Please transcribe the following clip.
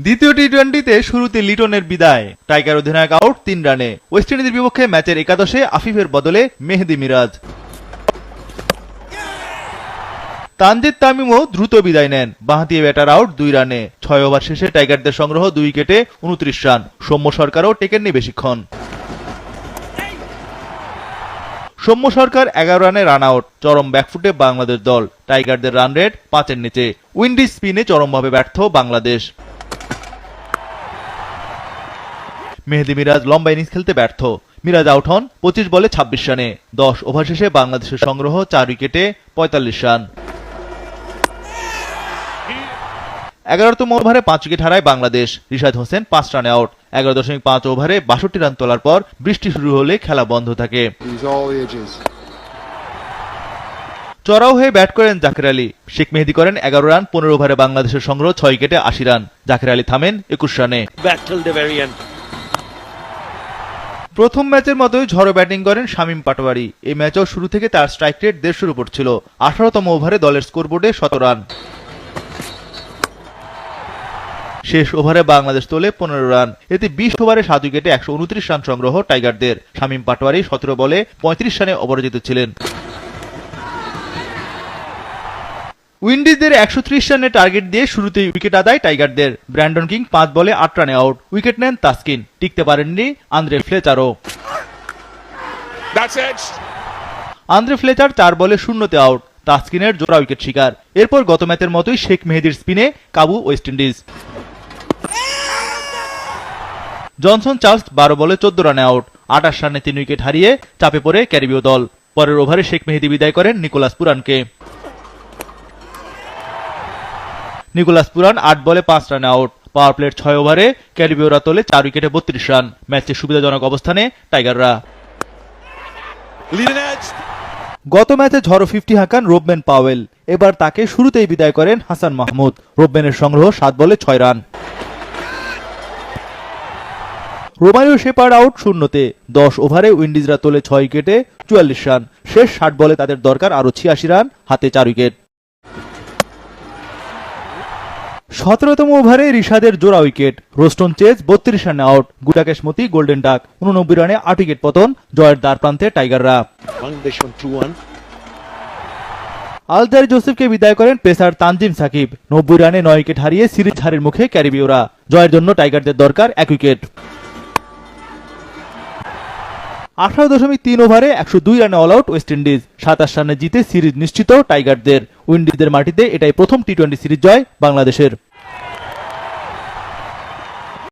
দ্বিতীয় টি টোয়েন্টিতে শুরুতে লিটনের বিদায়। টাইগার অধিনায়ক আউট তিন রানে। ওয়েস্ট ইন্ডিজের বিপক্ষে ম্যাচের একাদশে আফিফের বদলে মেহেদি মিরাজ। তানজিদ তামিমও দ্রুত বিদায় নেন। বাঁহাতি ব্যাটার আউট দুই রানে। ছয় ওভার শেষে টাইগারদের সংগ্রহ দুই উইকেটে উনত্রিশ রান। সৌম্য সরকারও টেকেননি বেশিক্ষণ। সৌম্য সরকার এগারো রানে রান আউট চরম ব্যাকফুটে বাংলাদেশ দল। টাইগারদের রান রেট পাঁচের নিচে। উইন্ডিজ স্পিনে চরমভাবে ব্যর্থ বাংলাদেশ। মেহেদি মিরাজ লম্বা ইনিংস খেলতে ব্যর্থ। মিরাজ আউট হন পঁচিশ বলে ছাব্বিশ রানে। দশ ওভার শেষে বাংলাদেশের সংগ্রহ চার উইকেটে পঁয়তাল্লিশ রান। এগারোতম ওভারে পাঁচ উইকেট হারায় বাংলাদেশ। রিশাদ হোসেন পাঁচ রানে আউট। এগারো দশমিক পাঁচ ওভারে বাষট্টি রান তোলার পর বৃষ্টি শুরু হলে খেলা বন্ধ থাকে। চড়াও হয়ে ব্যাট করেন জাকির আলী। শেখ মেহেদি করেন এগারো রান পনেরো ওভারে বাংলাদেশের সংগ্রহ ছয় উইকেটে আশি রান। জাকির আলী থামেন একুশ রানে। প্রথম ম্যাচের মতোই ঝড়ো ব্যাটিং করেন শামীম পাটোয়ারি। এই ম্যাচও শুরু থেকে তার স্ট্রাইক রেট দেড়শোর উপর ছিল আঠারোতম ওভারে দলের স্কোরবোর্ডে শত রান। শেষ ওভারে বাংলাদেশ তোলে পনেরো রান। এতে বিশ ওভারে সাত উইকেটে একশো উনত্রিশ রান সংগ্রহ টাইগারদের। শামীম পাটোয়ারি সতেরো বলে পঁয়ত্রিশ রানে অপরাজিত ছিলেন। উইন্ডিজদের একশো ত্রিশ রানের টার্গেট দিয়ে শুরুতেই উইকেট আদায় টাইগারদের। ব্র্যান্ডন কিং পাঁচ বলে আট রানে আউট। উইকেট নেন তাসকিন। টিকতে পারেননি আন্দ্রে ফ্লেচারও। আন্দ্রে ফ্লেচার চার বলে শূন্যতে আউট। তাসকিনের জোড়া উইকেট শিকার। এরপর গত ম্যাচের মতোই শেখ মেহেদির স্পিনে কাবু ওয়েস্ট ইন্ডিজ। জনসন চার্লস বারো বলে চোদ্দ রানে আউট। আটাশ রানে তিন উইকেট হারিয়ে চাপে পড়ে ক্যারিবীয় দল। পরের ওভারে শেখ মেহেদি বিদায় করেন নিকোলাস পুরানকে। নিকোলাস পুরান আট বলে পাঁচ রানে আউট। পাওয়ার প্লেট ছয় ওভারে ক্যারিবীয়রা তোলে চার উইকেটে বত্রিশ রান। ম্যাচে সুবিধাজনক অবস্থানে টাইগাররা। গত ম্যাচে ঝড়ো ফিফটি হাঁকান রোবম্যান পাওয়েল। এবার তাকে শুরুতেই বিদায় করেন হাসান মাহমুদ। রোবম্যানের সংগ্রহ সাত বলে ছয় রান। রোমারিও শেপার্ড আউট শূন্যতে। দশ ওভারে উইন্ডিজরা তোলে ছয় উইকেটে চুয়াল্লিশ রান। শেষ ষাট বলে তাদের দরকার আরও ছিয়াশি রান হাতে চার উইকেট। সতেরোতম ওভারে রিশাদের জোড়া উইকেট। রোস্টন চেজ বত্রিশ রানে আউট। গুটাকেশ মতি গোল্ডেন ডাক। উননব্বই রানে আট উইকেট পতন। জয়ের দ্বার প্রান্তে টাইগাররা। Bangladesh on 2 1. আলজারি জোসেফকে বিদায় করেন পেসার তানজিম সাকিব। নব্বই রানে নয় উইকেট হারিয়ে সিরিজ হারের মুখে ক্যারিবীয়রা। জয়ের জন্য টাইগারদের দরকার এক উইকেট। আঠারো দশমিক তিন ওভারে একশো দুই রানে অল আউট ওয়েস্ট ইন্ডিজ সাতাশ রানে জিতে সিরিজ নিশ্চিত টাইগারদের। উইন্ডিজদের মাটিতে এটাই প্রথম টি টোয়েন্টি সিরিজ জয় বাংলাদেশের।